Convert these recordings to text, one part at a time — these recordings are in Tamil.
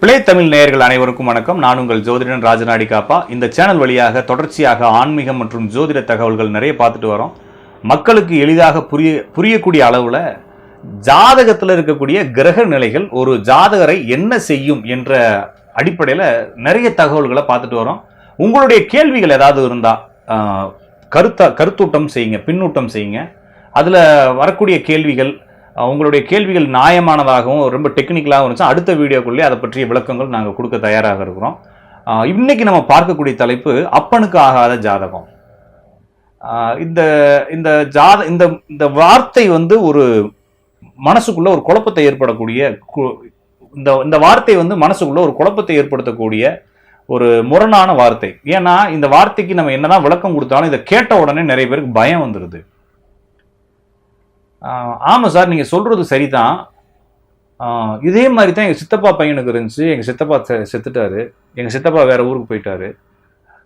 பிளே தமிழ் நேயர்கள் அனைவருக்கும் வணக்கம். நான் உங்கள் ஜோதிடன் ராஜநாடி காப்பா இந்த சேனல் வழியாக தொடர்ச்சியாக ஆன்மீகம் மற்றும் ஜோதிட தகவல்கள் நிறைய பார்த்துட்டு வரோம். மக்களுக்கு எளிதாக புரிய புரியக்கூடிய அளவில் ஜாதகத்தில் இருக்கக்கூடிய கிரக நிலைகள் ஒரு ஜாதகரை என்ன செய்யும் என்ற அடிப்படையில் நிறைய தகவல்களை பார்த்துட்டு வரோம். உங்களுடைய கேள்விகள் ஏதாவது இருந்தால் கருத்த கருத்தூட்டம் செய்யுங்க பின்னூட்டம் செய்யுங்க. அதில் வரக்கூடிய கேள்விகள் உங்களுடைய கேள்விகள் நியாயமானதாகவும் ரொம்ப டெக்னிக்கலாகவும் இருந்துச்சு. அடுத்த வீடியோக்குள்ளே அதை பற்றிய விளக்கங்கள் நாங்கள் கொடுக்க தயாராக இருக்கிறோம். இன்றைக்கி நம்ம பார்க்கக்கூடிய தலைப்பு அப்பனுக்கு ஆகாத ஜாதகம். இந்த இந்த ஜாத இந்த இந்த வார்த்தை வந்து ஒரு மனசுக்குள்ள ஒரு குழப்பத்தை ஏற்படக்கூடிய கு- இந்த இந்த வார்த்தை வந்து மனசுக்குள்ள ஒரு குழப்பத்தை ஏற்படுத்தக்கூடிய ஒரு முரணான வார்த்தை. ஏன்னா இந்த வார்த்தைக்கு நம்ம என்னதான் விளக்கம் கொடுத்தாலும் இதை கேட்ட உடனே நிறைய பேருக்கு பயம் வந்துடுது ஆமாம் சார் நீங்கள் சொல்கிறது சரிதான். இதே மாதிரி தான் எங்கள் சித்தப்பா பையனுக்கு இருந்துச்சு. எங்கள் சித்தப்பா செ- செத்துட்டாரு. எங்கள் சித்தப்பா வேறு ஊருக்கு போயிட்டாரு.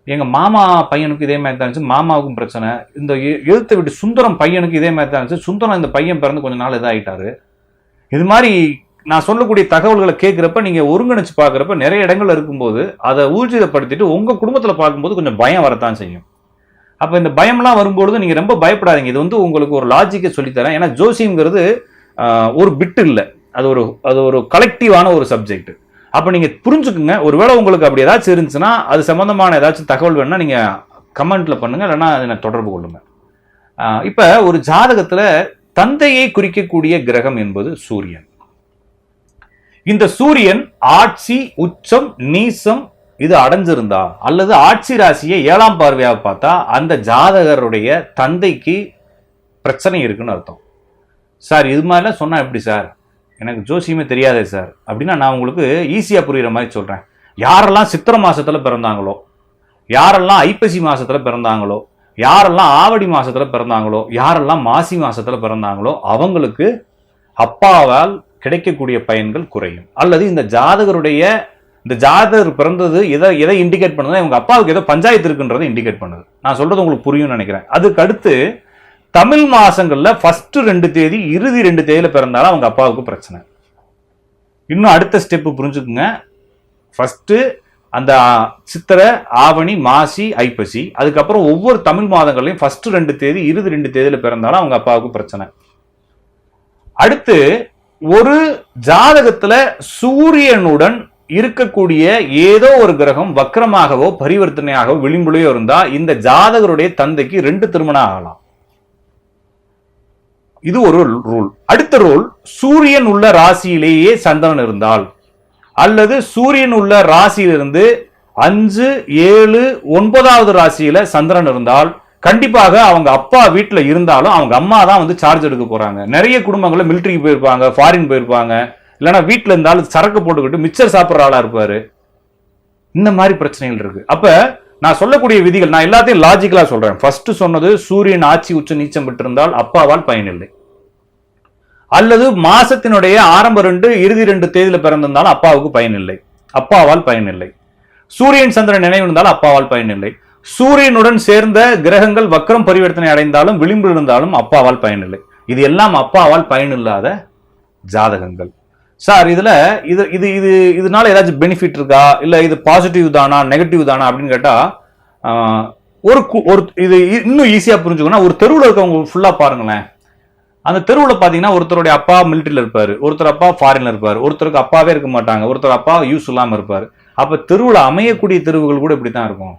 எங்கள் மாமா பையனுக்கு இதே மாதிரி தான் இருந்துச்சு. மாமாவுக்கும் பிரச்சனை. இந்த எழுத்தை விட்டு சுந்தரம் பையனுக்கு இதே மாதிரி தான் இருந்துச்சு. சுந்தரம் இந்த பையன் பிறந்து கொஞ்ச நாள் இதாகிட்டாரு இது மாதிரி நான் சொல்லக்கூடிய தகவல்களை கேட்குறப்ப நீங்கள் ஒருங்கிணைச்சு பார்க்குறப்ப நிறைய இடங்கள் இருக்கும்போது அதை ஊர்ஜிதப்படுத்திட்டு உங்கள் குடும்பத்தில் பார்க்கும்போது கொஞ்சம் பயம் வரத்தான் செய்யும். அப்போ இந்த பயம்லாம் வரும்பொழுது நீங்கள் ரொம்ப பயப்படாதீங்க. இது வந்து உங்களுக்கு ஒரு லாஜிக்கை சொல்லித்தரேன். ஏன்னா ஜோசியம்ங்கிறது ஒரு பிட்டு இல்லை. அது ஒரு அது ஒரு கலெக்டிவான ஒரு சப்ஜெக்ட் அப்போ நீங்கள் புரிஞ்சுக்குங்க. ஒருவேளை உங்களுக்கு அப்படி ஏதாச்சும் இருந்துச்சுன்னா அது சம்மந்தமான ஏதாச்சும் தகவல் வேணும்னா நீங்கள் கமெண்ட்டில் பண்ணுங்க. இல்லைன்னா அதை தொடர்பு கொள்ளுங்க. இப்போ ஒரு ஜாதகத்தில் தந்தையை குறிக்கக்கூடிய கிரகம் என்பது சூரியன். இந்த சூரியன் ஆட்சி உச்சம் நீசம் இது அடைஞ்சிருந்தா அல்லது ஆட்சி ராசியை ஏழாம் பார்வையாக பார்த்தா அந்த ஜாதகருடைய தந்தைக்கு பிரச்சனை இருக்குன்னு அர்த்தம். சார் இது மாதிரிலாம் சொன்னால் எப்படி சார்? எனக்கு ஜோசியமே தெரியாதே சார். அப்படின்னா நான் உங்களுக்கு ஈஸியாக புரிகிற மாதிரி சொல்கிறேன் யாரெல்லாம் சித்திரை மாதத்தில் பிறந்தாங்களோ யாரெல்லாம் ஐப்பசி மாதத்தில் பிறந்தாங்களோ யாரெல்லாம் ஆவடி மாதத்தில் பிறந்தாங்களோ யாரெல்லாம் மாசி மாதத்தில் பிறந்தாங்களோ அவங்களுக்கு அப்பாவால் கிடைக்கக்கூடிய பயன்கள் குறையும். அல்லது இந்த ஜாதகருடைய இந்த ஜாதகர் பிறந்தது எதை எதை இண்டிகேட் பண்ணுதுன்னா இவங்க அப்பாவுக்கு ஏதோ பஞ்சாயத்து இருக்குன்றதை இண்டிகேட் பண்ணுது. நான் சொல்றது உங்களுக்கு புரியும்னு நினைக்கிறேன். அதுக்கு அடுத்து தமிழ் மாசங்கள்ல ஃபர்ஸ்ட் ரெண்டு தேதி இறுதி ரெண்டு தேதியில பிறந்தாலும் அவங்க அப்பாவுக்கு பிரச்சனை. இன்னும் அடுத்த ஸ்டெப் புரிஞ்சுக்குங்க. ஃபர்ஸ்ட் அந்த சித்திரை ஆவணி மாசி ஐப்பசி அதுக்கப்புறம் ஒவ்வொரு தமிழ் மாதங்கள்லையும் ஃபர்ஸ்ட் ரெண்டு தேதி இறுதி ரெண்டு தேதியில பிறந்தாலும் அவங்க அப்பாவுக்கு பிரச்சனை. அடுத்து ஒரு ஜாதகத்துல சூரியனுடன் இருக்கக்கூடிய ஏதோ ஒரு கிரகம் வக்கரமாகவோ பரிவர்த்தனையாகவோ விளிம்புலையோ இருந்தா இந்த ஜாதகருடைய தந்தைக்கு ரெண்டு திருமணம் ஆகலாம். இது ஒரு ரூல் அடுத்த ரூல் சூரியன் உள்ள ராசியிலேயே சந்திரன் இருந்தால் அல்லது சூரியன் உள்ள ராசியிலிருந்து அஞ்சு ஏழு ஒன்பதாவது ராசியில சந்திரன் இருந்தால் கண்டிப்பாக அவங்க அப்பா வீட்டில் இருந்தாலும் அவங்க அம்மா தான் வந்து சார்ஜ் எடுக்க போறாங்க. நிறைய குடும்பங்களில் மிலிட்டரிக்கு போயிருப்பாங்க ஃபாரின் போயிருப்பாங்க. இல்லைன்னா வீட்டில் இருந்தாலும் சரக்கு போட்டுக்கிட்டு மிச்சர் சாப்பிட்ற ஆளாக இருப்பார். இந்த மாதிரி பிரச்சனைகள் இருக்கு. அப்போ நான் சொல்லக்கூடிய விதிகள் நான் எல்லாத்தையும் லாஜிக்கலாக சொல்கிறேன் ஃபர்ஸ்ட் சொன்னது சூரியன் ஆட்சி உச்ச நீச்சம் பெற்றிருந்தால் அப்பாவால் பயனில்லை. அல்லது மாசத்தினுடைய ஆரம்ப ரெண்டு இறுதி ரெண்டு தேதியில் பிறந்திருந்தாலும் அப்பாவுக்கு பயனில்லை. அப்பாவால் பயனில்லை. சூரியன் சந்திரன் நினைவு இருந்தாலும் அப்பாவால் பயனில்லை. சூரியனுடன் சேர்ந்த கிரகங்கள் வக்ரம் பரிவர்த்தனை அடைந்தாலும் விளிம்பு இருந்தாலும் அப்பாவால் பயனில்லை. இது எல்லாம் அப்பாவால் பயனில்லாத ஜாதகங்கள். சார் இதில் இது இது இது இதனால ஏதாச்சும் பெனிஃபிட் இருக்கா? இல்லை இது பாசிட்டிவ் தானா நெகட்டிவ் தானா அப்படின்னு கேட்டால் ஒரு கு- ஒரு இது இன்னும் ஈஸியாக புரிஞ்சுக்கணும் ஒரு தெருவில் இருக்கவங்க ஃபுல்லாக பாருங்களேன். அந்த தெருவில் பார்த்தீங்கன்னா ஒருத்தருடைய அப்பா மிலிட்ரியில் இருப்பார் ஒருத்தர் அப்பா ஃபாரினில் இருப்பார் ஒருத்தருக்கு அப்பாவே இருக்க மாட்டாங்க ஒருத்தர் அப்பா யூஸ் இல்லாமல் இருப்பார். அப்போ தெருவில் அமையக்கூடிய தெருவுகள் கூட இப்படி தான் இருக்கும்.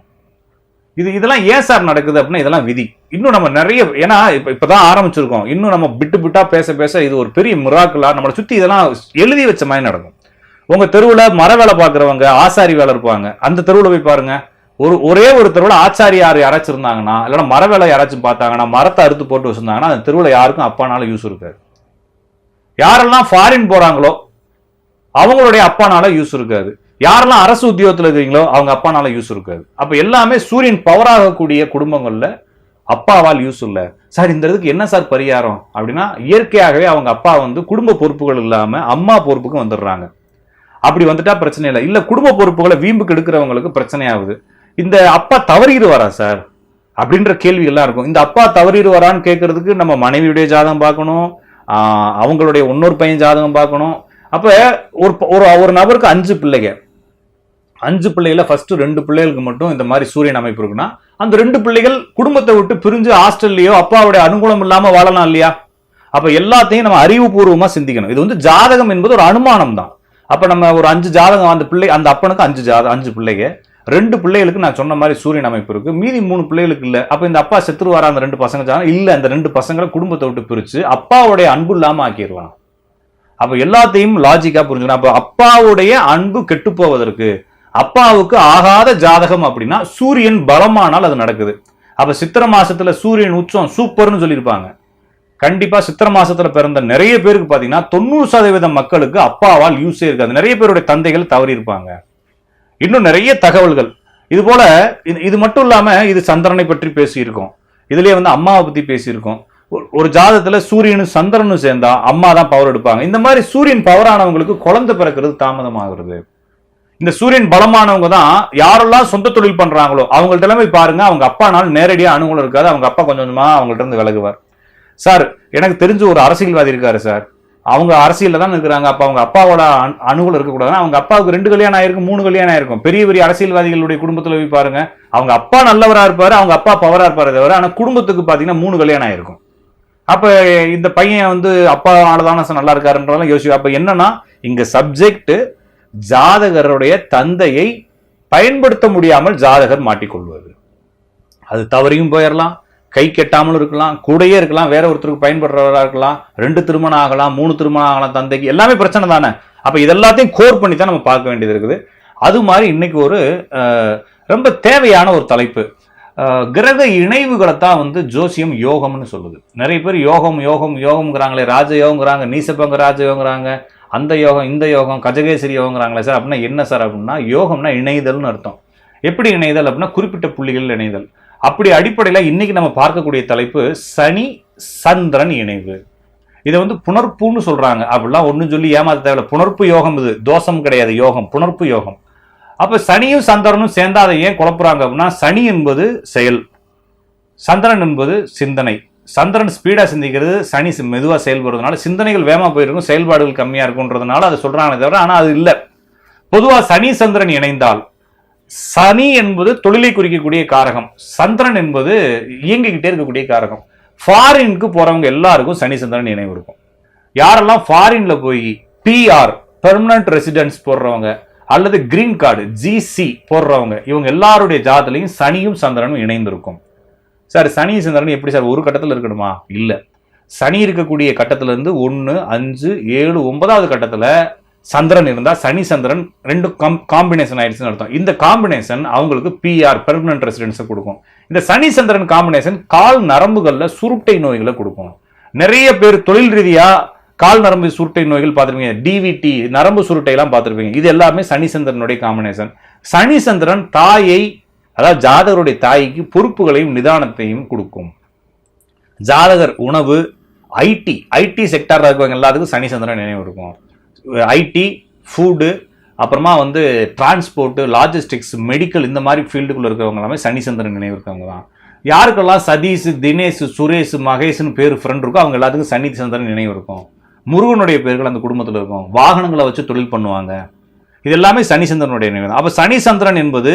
இது இதெல்லாம் ஏன் சார் நடக்குது அப்படின்னா இதெல்லாம் விதி. இன்னும் நம்ம நிறைய ஏன்னா இப்போ இப்போ தான் ஆரம்பிச்சிருக்கோம். இன்னும் நம்ம பிட்டு பிட்டா பேச பேச இது ஒரு பெரிய மிராக்கிளா நம்மளை சுற்றி இதெல்லாம் எழுதி வச்ச மாதிரி நடக்கும். உங்கள் தெருவில் மர வேலை பார்க்குறவங்க ஆசாரி வேலை இருப்பாங்க. அந்த தெருவில் போய் பாருங்க. ஒரு ஒரே ஒரு தெருவில் ஆச்சாரியார் யாராச்சும் இருந்தாங்கன்னா இல்லைன்னா மர வேலை யாராச்சும் பார்த்தாங்கன்னா மரத்தை அறுத்து போட்டு வச்சுருந்தாங்கன்னா அந்த தெருவில் யாருக்கும் அப்பானால யூஸ் இருக்காது. யாரெல்லாம் ஃபாரின் போகிறாங்களோ அவங்களுடைய அப்பானால யூஸ் இருக்காது. யாரெல்லாம் அரசு உத்தியோகத்தில் இருக்கிறீங்களோ அவங்க அப்பானால யூஸ் இருக்காது. அப்போ எல்லாமே சூரியன் பவராகக்கூடிய குடும்பங்களில் அப்பாவால் யூஸ் இல்லை. சார் இந்த இதுக்கு என்ன சார் பரிகாரம்? அப்படின்னா இயற்கையாகவே அவங்க அப்பா வந்து குடும்ப பொறுப்புகள் இல்லாமல் அம்மா பொறுப்புக்கு வந்துடுறாங்க. அப்படி வந்துட்டா பிரச்சனை இல்லை. இல்லை குடும்ப பொறுப்புகளை வீம்புக்கு எடுக்கிறவங்களுக்கு பிரச்சனையாகுது. இந்த அப்பா தவறிடுவாரா சார்? அப்படின்ற கேள்வி எல்லாம் இருக்கும். இந்த அப்பா தவறிடுவாரான்னு கேட்கறதுக்கு நம்ம மனைவியுடைய ஜாதகம் பார்க்கணும். அவங்களுடைய இன்னொரு பையன் ஜாதகம் பார்க்கணும். அப்போ ஒரு ஒரு ஒரு நபருக்கு அஞ்சு பிள்ளைங்க. அஞ்சு பிள்ளைகள ஃபர்ஸ்ட் ரெண்டு பிள்ளைகளுக்கு மட்டும் இந்த மாதிரி சூரியன் அமைப்பு இருக்குன்னா அந்த ரெண்டு பிள்ளைகள் குடும்பத்தை விட்டு பிரிஞ்சு ஹாஸ்டல்லையோ அப்பாவுடைய அனுகூலம் இல்லாமல் வாழலாம் இல்லையா? அப்போ எல்லாத்தையும் நம்ம அறிவுபூர்வமாக சிந்திக்கணும். இது வந்து ஜாதகம் என்பது ஒரு அனுமானம் தான். அப்போ நம்ம ஒரு அஞ்சு ஜாதகம் அந்த பிள்ளை அந்த அப்பனுக்கு அஞ்சு ஜாத அஞ்சு பிள்ளைங்க. ரெண்டு பிள்ளைகளுக்கு நான் சொன்ன மாதிரி சூரியன் அமைப்பு இருக்கு. மீதி மூணு பிள்ளைகளுக்கு இல்லை. அப்போ இந்த அப்பா செத்துருவாரா அந்த ரெண்டு பசங்க ஜாதகம்? இல்லை அந்த ரெண்டு பசங்களை குடும்பத்தை விட்டு பிரித்து அப்பாவுடைய அன்பு இல்லாமல் ஆக்கிடலாம் அப்போ எல்லாத்தையும் லாஜிக்காக புரிஞ்சுக்கணும். அப்போ அப்பாவுடைய அன்பு கெட்டு போவதற்கு அப்பாவுக்கு ஆகாத ஜாதகம் அப்படின்னா சூரியன் பலமானால் அது நடக்குது. அப்ப சித்திர மாசத்துல சூரியன் உச்சம் சூப்பர்னு சொல்லியிருப்பாங்க. கண்டிப்பா சித்திர மாசத்துல பிறந்த நிறைய பேருக்கு பாத்தீங்கன்னா தொண்ணூறு சதவீதம் மக்களுக்கு அப்பாவால் யூஸே இருக்காது. நிறைய பேருடைய தந்தைகள் தவறி இருப்பாங்க இன்னும் நிறைய தகவல்கள். இது போல இது- இது மட்டும் இல்லாம இது சந்திரனை பற்றி பேசியிருக்கோம். இதுலயே வந்து அம்மாவை பத்தி பேசியிருக்கோம். ஒரு- ஒரு சூரியனும் சந்திரனும் சேர்ந்தா அம்மா தான் பவர் எடுப்பாங்க. இந்த மாதிரி சூரியன் பவர் ஆனவங்களுக்கு குழந்தை பிறக்கிறது தாமதமாகிறது. இந்த சூரியன் பலமானவங்க தான் யாரெல்லாம் சொந்த தொழில் பண்றாங்களோ அவங்கள்ட்ட போய் பாருங்க அவங்க அப்பானால் நேரடியாக அனுகூலம் இருக்காது. அவங்க அப்பா கொஞ்சம் கொஞ்சமா அவங்கள்ட்ட இருந்து விலகுவார். சார் எனக்கு தெரிஞ்ச ஒரு அரசியல்வாதி இருக்காரு சார். அவங்க அரசியல்ல தான் இருக்கிறாங்க. அப்ப அவங்க அப்பாவோட அனு- அனுகூலம் இருக்கக்கூடாது அவங்க அப்பாவுக்கு ரெண்டு கல்யாணம் ஆயிருக்கும் மூணு கல்யாணம் ஆயிருக்கும். பெரிய பெரிய அரசியல்வாதிகளுடைய குடும்பத்துல போய் பாருங்க. அவங்க அப்பா நல்லவரா இருப்பாரு அவங்க அப்பா பவரா இருப்பாரு தவிர ஆனா குடும்பத்துக்கு பாத்தீங்கன்னா மூணு கல்யாணம் ஆயிருக்கும். அப்ப இந்த பையன் வந்து அப்பாவால தானே சார் நல்லா இருக்காருன்றதெல்லாம் யோசிச்சு அப்ப என்னன்னா இங்க சப்ஜெக்ட் ஜாதகருடைய தந்தையை பயன்படுத்த முடியாமல் ஜாதகர் மாட்டிக்கொள்வது. அது தவறியும் போயிடலாம் கை கெட்டாமலும் இருக்கலாம் கூடையே இருக்கலாம் வேற ஒருத்தருக்கு பயன்படுறவராக இருக்கலாம் ரெண்டு திருமணம் ஆகலாம் மூணு திருமணம் ஆகலாம் தந்தைக்கு எல்லாமே பிரச்சனை தானே? அப்போ இதெல்லாத்தையும் கோர் பண்ணி தான் நம்ம பார்க்க வேண்டியது இருக்குது. அது மாதிரி இன்னைக்கு ஒரு ரொம்ப தேவையான ஒரு தலைப்பு. கிரக இணைவுகளை தான் வந்து ஜோசியம் யோகம்னு சொல்லுது. நிறைய பேர் யோகம் யோகம் யோகம்ங்கிறாங்களே ராஜயோகங்கிறாங்க நீசப்பங்க ராஜயோகங்கிறாங்க அந்த யோகம் இந்த யோகம் கஜகேசரி யோகங்கிறாங்களே சார் அப்படின்னா என்ன சார் அப்படின்னா யோகம்னா இணைதல்னு அர்த்தம். எப்படி இணைதல் அப்படின்னா குறிப்பிட்ட புள்ளிகள் இணைதல். அப்படி அடிப்படையில் இன்றைக்கி நம்ம பார்க்கக்கூடிய தலைப்பு சனி சந்திரன் இணைவு. இதை வந்து புணர்ப்புன்னு சொல்கிறாங்க அப்படிலாம் ஒன்றும் சொல்லி ஏமாத்த தேவையில்ல. புணர்ப்பு யோகம் இது. தோஷம் கிடையாது. யோகம் புணர்ப்பு யோகம். அப்போ சனியும் சந்திரனும் சேர்ந்தா அதை ஏன் குழப்புறாங்க அப்படின்னா சனி என்பது செயல். சந்திரன் என்பது சிந்தனை. சந்திரன் ஸ்பீடாக சிந்திக்கிறது சனி மெதுவாக செயல்படுறதுனால சிந்தனைகள் வேகமாக போயிருக்கும் செயல்பாடுகள் கம்மியாக இருக்குன்றதுனால அதை சொல்கிறாங்க தவிர ஆனால் அது இல்லை. பொதுவாக சனி சந்திரன் இணைந்தால் சனி என்பது தொழிலை குறிக்கக்கூடிய காரகம். சந்திரன் என்பது இயங்கிக்கிட்டே இருக்கக்கூடிய காரகம். ஃபாரினுக்கு போகிறவங்க எல்லாருக்கும் சனி சந்திரன் இணைவு இருக்கும். யாரெல்லாம் ஃபாரின்ல போய் பிஆர் பெர்மனன்ட் ரெசிடென்ஸ் போடுறவங்க அல்லது கிரீன் கார்டு ஜிசி போடுறவங்க இவங்க எல்லாருடைய ஜாதத்துலையும் சனியும் சந்திரனும் இணைந்திருக்கும். சார் சனி சந்திரன் எப்படி சார் ஒரு கட்டத்தில் இருக்கணுமா? இல்லை. சனி இருக்கக்கூடிய கட்டத்திலேருந்து ஒன்று அஞ்சு ஏழு ஒன்பதாவது கட்டத்தில் சந்திரன் இருந்தால் சனி சந்திரன் ரெண்டு காம்பினேஷன் ஆயிடுச்சுன்னு அர்த்தம். இந்த காம்பினேஷன் அவங்களுக்கு பிஆர் பெர்மனன்ட் ரெசிடென்ஸை கொடுக்கும். இந்த சனி சந்திரன் காம்பினேஷன் கால் நரம்புகளில் சுருட்டை நோய்களை கொடுக்கும். நிறைய பேர் தொழில் ரீதியாக கால் நரம்பு சுருட்டை நோய்கள் பார்த்துருப்பீங்க. டிவிடி நரம்பு சுருட்டை எல்லாம் பார்த்துருப்பீங்க. இது எல்லாமே சனி சந்திரனுடைய காம்பினேஷன் சனி சந்திரன் தாயை அதாவது ஜாதகருடைய தாய்க்கு பொறுப்புகளையும் நிதானத்தையும் கொடுக்கும். ஜாதகர் உணவு ஐடி ஐடி செக்டாரில் இருக்கிறவங்க எல்லாத்துக்கும் சனி சந்திரன் நினைவு இருக்கும். ஐடி ஃபுட்டு அப்புறமா வந்து டிரான்ஸ்போர்ட்டு லாஜிஸ்டிக்ஸ் மெடிக்கல் இந்த மாதிரி ஃபீல்டுக்குள்ளே இருக்கிறவங்க எல்லாமே சனி சந்திரன் நினைவு இருக்கவங்க தான். யாருக்கெல்லாம் சதீஷ் தினேஷ் சுரேஷ் மகேஷ்னு பேர் ஃப்ரெண்ட் இருக்கோ அவங்க எல்லாத்துக்கும் சனி சந்திரன் நினைவு இருக்கும். முருகனுடைய பேர்கள் அந்த குடும்பத்தில் இருக்கும். வாகனங்களை வச்சு தொழில் பண்ணுவாங்க. இது எல்லாமே சனி சந்திரனுடைய நினைவு தான். அப்போ சனி சந்திரன் என்பது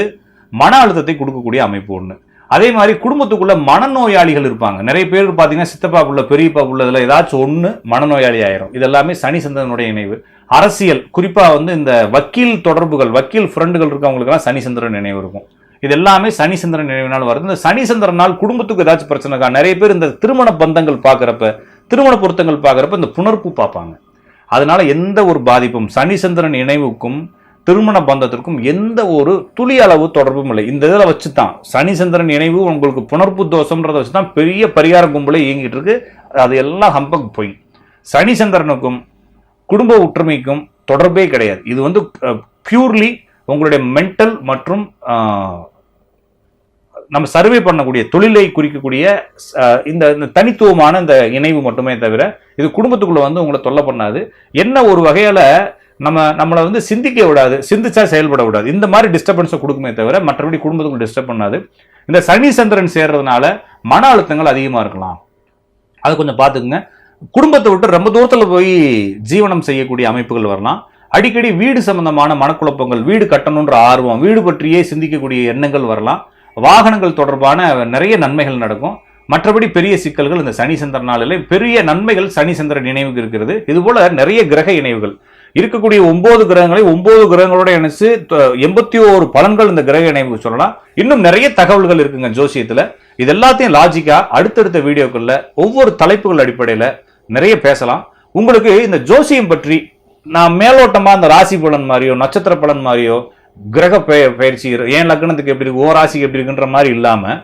மன அழுத்தத்தை கொடுக்கக்கூடிய அமைப்பு ஒன்று அதே மாதிரி குடும்பத்துக்குள்ள மனநோயாளிகள் இருப்பாங்க. நிறைய பேர் பார்த்தீங்கன்னா சித்தப்பா புள்ள பெரியப்பா புள்ள இதில் ஏதாச்சும் ஒன்று மனநோயாளி ஆயிரும். இது எல்லாமே சனி சந்திரனுடைய நினைவு. அரசியல் குறிப்பாக வந்து இந்த வக்கீல் தொடர்புகள் வக்கீல் ஃப்ரெண்டுகள் இருக்கவங்களுக்குலாம் சனி சந்திரன் நினைவு இருக்கும். இது எல்லாமே சனி சந்திரன் நினைவினால் வருது. இந்த சனி சந்திரனால் குடும்பத்துக்கு ஏதாச்சும் பிரச்சனை இருக்கா நிறைய பேர் இந்த திருமண பந்தங்கள் பார்க்குறப்ப திருமண பொருத்தங்கள் பார்க்குறப்ப இந்த புணர்ப்பு பார்ப்பாங்க. அதனால எந்த ஒரு பாதிப்பும் சனி சந்திரன் இணைவுக்கும் திருமண பந்தத்திற்கும் எந்த ஒரு துளி அளவு தொடர்பும் இல்லை. இந்த இதில் வச்சு தான் சனி சந்திரன் இணைவு உங்களுக்கு புணர்ப்பு தோஷம்ன்றதை வச்சு தான் பெரிய பரிகார கும்பலே இயங்கிட்டு இருக்கு. அது எல்லாம் ஹம்பக் போய் சனி சந்திரனுக்கும் குடும்ப ஒற்றுமைக்கும் தொடர்பே கிடையாது. இது வந்து பியூர்லி உங்களுடைய மென்டல் மற்றும் நம்ம சர்வே பண்ணக்கூடிய தொழிலை குறிக்கக்கூடிய இந்த இந்த தனித்துவமான இந்த இணைவு மட்டுமே தவிர இது குடும்பத்துக்குள்ளே வந்து உங்களை தொல்லை பண்ணாது. என்ன ஒரு வகையில் நம்ம நம்மளை வந்து சிந்திக்க விடாது சிந்திச்சா செயல்பட விடாது. இந்த மாதிரி டிஸ்டர்பன்ஸை கொடுக்குமே தவிர மற்றபடி குடும்பத்துக்கும் டிஸ்டர்ப் பண்ணாது. இந்த சனி சந்திரன் சேர்றதுனால மன அழுத்தங்கள் அதிகமாக இருக்கலாம். அது கொஞ்சம் பார்த்துக்குங்க. குடும்பத்தை விட்டு ரொம்ப தூரத்தில் போய் ஜீவனம் செய்யக்கூடிய அமைப்புகள் வரலாம். அடிக்கடி வீடு சம்பந்தமான மனக்குழப்பங்கள் வீடு கட்டணுன்ற ஆர்வம் வீடு பற்றியே சிந்திக்கக்கூடிய எண்ணங்கள் வரலாம். வாகனங்கள் தொடர்பான நிறைய நன்மைகள் நடக்கும். மற்றபடி பெரிய சிக்கல்கள் இந்த சனி சந்திர நாளில் பெரிய நன்மைகள் சனி சந்திரன் நினைவுக்கு இருக்கிறது. இதுபோல நிறைய கிரக இணைவுகள். இருக்கக்கூடிய ஒன்பது கிரகங்களை ஒன்பது கிரகங்களோட இணைச்சு எண்பத்தி ஓரு பலன்கள் இந்த கிரக இணைவுக்கு சொல்லலாம். இன்னும் நிறைய தகவல்கள் இருக்குங்க ஜோசியத்தில். இது எல்லாத்தையும் லாஜிக்கா அடுத்தடுத்த வீடியோக்கள்ல ஒவ்வொரு தலைப்புகள் அடிப்படையில் நிறைய பேசலாம். உங்களுக்கு இந்த ஜோசியம் பற்றி நான் மேலோட்டமா இந்த ராசி பலன் மாதிரியோ நட்சத்திர பலன் மாதிரியோ கிரக பயிற்சி ஏன் லக்னத்துக்கு எப்படி இருக்கு ஓ ராசிக்கு எப்படி இருக்குன்ற மாதிரி இல்லாம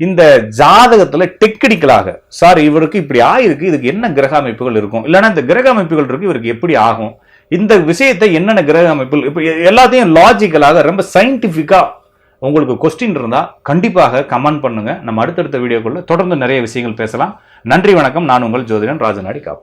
இந்த ஜாதகத்துல டெக்னிக்கலாக சார் இவருக்கு இப்படி ஆயிருக்கு இதுக்கு என்ன கிரக அமைப்புகள் இருக்கும்? இல்லைன்னா இந்த கிரக அமைப்புகள் இருக்கு இவருக்கு எப்படி ஆகும்? இந்த விஷயத்தை என்னென்ன கிரக அமைப்பில் இப்போ எல்லாத்தையும் லாஜிக்கலாக ரொம்ப சயின்டிஃபிக்காக உங்களுக்கு கொஸ்டின் இருந்தால் கண்டிப்பாக கமெண்ட் பண்ணுங்கள் நம்ம அடுத்தடுத்த வீடியோக்குள்ளே தொடர்ந்து நிறைய விஷயங்கள் பேசலாம். நன்றி வணக்கம். நான் உங்கள் ஜோதிடன் ராஜநாடி காப்பு.